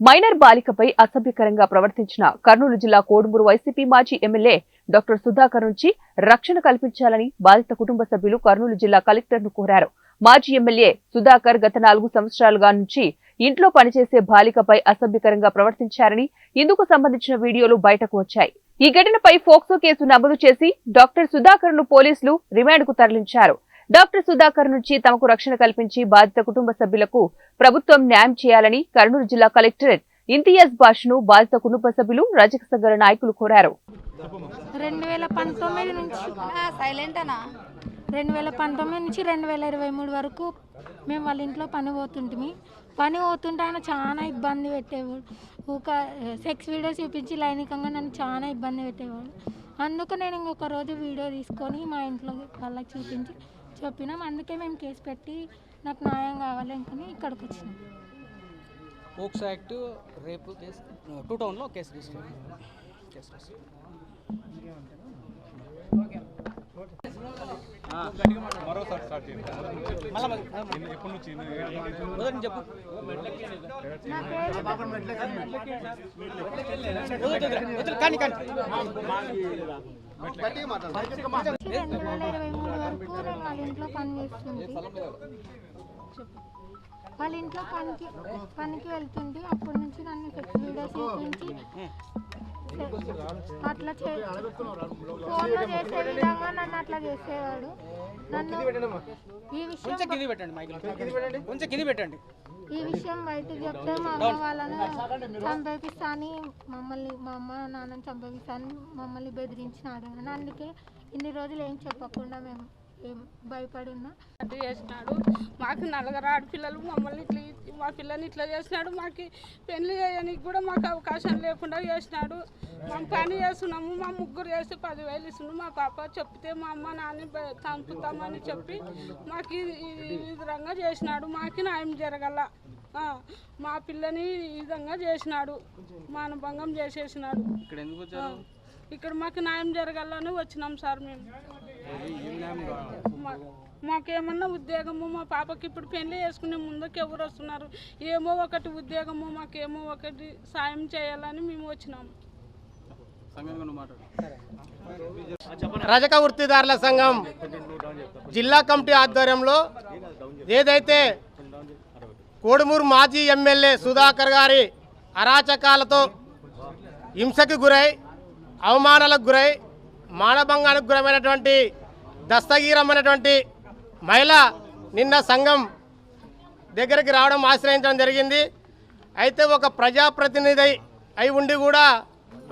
Minor బాలికపై అసభ్యకరంగా ప్రవర్తించిన కర్నూలు జిల్లా కోడుమూరు వైసీపీ మాజీ ఎమ్మెల్యే డాక్టర్ సుధాకర్ నుంచి రక్షణ కల్పించాలని బాధిత కుటుంబ సభ్యులు కర్నూలు జిల్లా కలెక్టర్ను కోరారు. మాజీ ఎమ్మెల్యే సుధాకర్ గత నాలుగు సంవత్సరాలుగా నుంచి ఇంట్లో పనిచేసే బాలికపై అసభ్యకరంగా ప్రవర్తించారని ఇందుకు సంబంధించిన వీడియోలు బయటకు వచ్చాయి. ఈ ఘటనపై ఫోక్సో కేసు నమోదు చేసి డాక్టర్ సుధాకర్ను పోలీసులు రిమాండ్కు తరలించారు. డాక్టర్ సుధాకర్ నుంచి తమకు రక్షణ కల్పించి బాధిత కుటుంబ సభ్యులకు ప్రభుత్వం న్యాయం చేయాలని కర్నూలు జిల్లా కలెక్టరేట్ ఇంతియాజ్ బాష్ను బాధిత కుటుంబ సభ్యులు రజక సంఘాల నాయకులు కోరారు. రెండు వేల పంతొమ్మిది నుంచి సైలెంట్ అనా రెండు వేల పంతొమ్మిది నుంచి రెండు వేల ఇరవై మూడు వరకు మేము వాళ్ళ ఇంట్లో పని పోతుంటిమి. పని పోతుంటే ఆయన చాలా ఇబ్బంది పెట్టేవాడు. ఒక సెక్స్ వీడియో చూపించి లైంగికంగా నన్ను చాలా ఇబ్బంది పెట్టేవాడు. అందుకు నేను ఇంకొక రోజు వీడియో తీసుకొని మా ఇంట్లో వాళ్ళకి చూపించి చెప్పినాం. అందుకే మేము కేసు పెట్టి నాకు న్యాయం కావాలి అనుకుని ఇక్కడికి వచ్చినాం. పోక్సో యాక్ట్ రేపు కేసు టూ టౌన్లో కేసు తీసుకున్నాం కేసు మరోసారి స్టార్ట్ చేయండి ఎప్పటి నుంచి చెప్పు. కానీ కానీ రెండు వేల ఇరవై మూడు వరకు ఇంట్లో పని చేస్తుంది వాళ్ళ ఇంట్లో పనికి పనికి వెళ్తుంటే అప్పటి నుంచి నన్ను వీడియోస్ చూపించి అట్లా చే ఫోన్లో చేసే విధంగా నన్ను అట్లా చేసేవాడు. నన్ను ఈ విషయం పెట్టండి ఈ విషయం బయటకు చెప్తే మా అమ్మ వాళ్ళను చంపేపిస్తా అని మమ్మల్ని మా అమ్మ నాన్నని చంపేపిస్తా అని మమ్మల్ని బెదిరించినాడు. అని అందుకే ఇన్ని రోజులు ఏం చెప్పకుండా మేము భయపడి ఉన్నా చేసినాడు. మాకు నలుగురు ఆడపిల్లలు మమ్మల్ని ఇట్లా మా పిల్లని ఇట్లా చేసినాడు. మాకు పెళ్ళి చేయడానికి కూడా మాకు అవకాశం లేకుండా చేసినాడు. మేము పని చేస్తున్నాము మా ముగ్గురు చేసి పదివేలు ఇస్తున్నాము మా పాప చెప్తే మా అమ్మ నాన్న చంపుతామని చెప్పి మాకు ఈ- విధంగా చేసినాడు. మాకు న్యాయం జరగల. ఆ, మా పిల్లని ఈ విధంగా చేసినాడు. మానభంగం చేసేసినాడు. ఇక్కడ ఎందుకు ఇక్కడ మాకు న్యాయం జరగాలని వచ్చినాం సార్ మేము. మా- మాకేమన్నా ఉద్యోగము మా పాపకి ఇప్పుడు పెళ్ళి చేసుకునే ముందుకు ఎవరు వస్తున్నారు? ఏమో ఒకటి ఉద్యోగము మాకేమో ఒకటి సాయం చేయాలని మేము వచ్చినాము రజక వృత్తిదారుల సంఘం జిల్లా కమిటీ ఆధ్వర్యంలో ఏదైతే కోడుమూరు మాజీ ఎమ్మెల్యే సుధాకర్ గారి అరాచకాలతో హింసకు గురై అవమానాలకు గురై మానభంగానికి గురైనటువంటి దస్తగీరమైనటువంటి మహిళ నిన్న సంఘం దగ్గరికి రావడం ఆశ్రయించడం జరిగింది. అయితే ఒక ప్రజాప్రతినిధి అయి ఉండి కూడా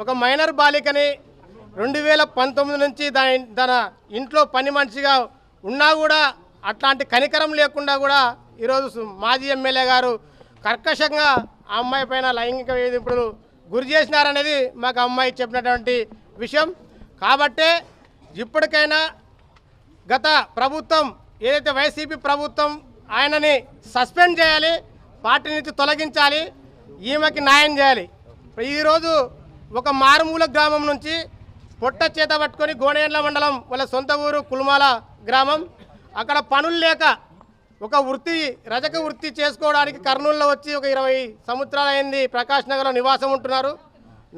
ఒక మైనర్ బాలికని రెండు వేల పంతొమ్మిది నుంచి దాని తన ఇంట్లో పని మనిషిగా ఉన్నా కూడా అట్లాంటి కనికరం లేకుండా కూడా ఈరోజు మాజీ ఎమ్మెల్యే గారు కర్కశంగా ఆ అమ్మాయి పైన లైంగిక వేధింపులు గురి చేసినారనేది మాకు అమ్మాయి చెప్పినటువంటి విషయం. కాబట్టే ఇప్పటికైనా గత ప్రభుత్వం ఏదైతే వైసీపీ ప్రభుత్వం ఆయనని సస్పెండ్ చేయాలి పార్టీ నుంచి తొలగించాలి ఈమెకి న్యాయం చేయాలి. ఈరోజు ఒక మారుమూల గ్రామం నుంచి పొట్ట చేత పట్టుకొని గోనేండ్ల మండలం వాళ్ళ సొంత ఊరు కుల్మాల గ్రామం. అక్కడ పనులు లేక ఒక వృత్తి రజక వృత్తి చేసుకోవడానికి కర్నూలులో వచ్చి ఒక ఇరవై సంవత్సరాలు అయింది ప్రకాష్ నగర్లో నివాసం ఉంటున్నారు.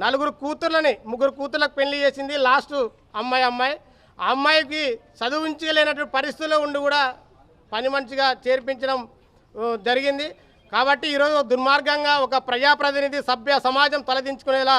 నలుగురు కూతుర్లని ముగ్గురు కూతుర్లకు పెళ్ళి చేసింది లాస్ట్ అమ్మాయి అమ్మాయి. ఆ అమ్మాయికి చదువుంచలేనటువంటి పరిస్థితుల్లో ఉండి కూడా పని మంచిగా చేర్పించడం జరిగింది. కాబట్టి ఈరోజు దుర్మార్గంగా ఒక ప్రజాప్రతినిధి సభ్య సమాజం తలదించుకునేలా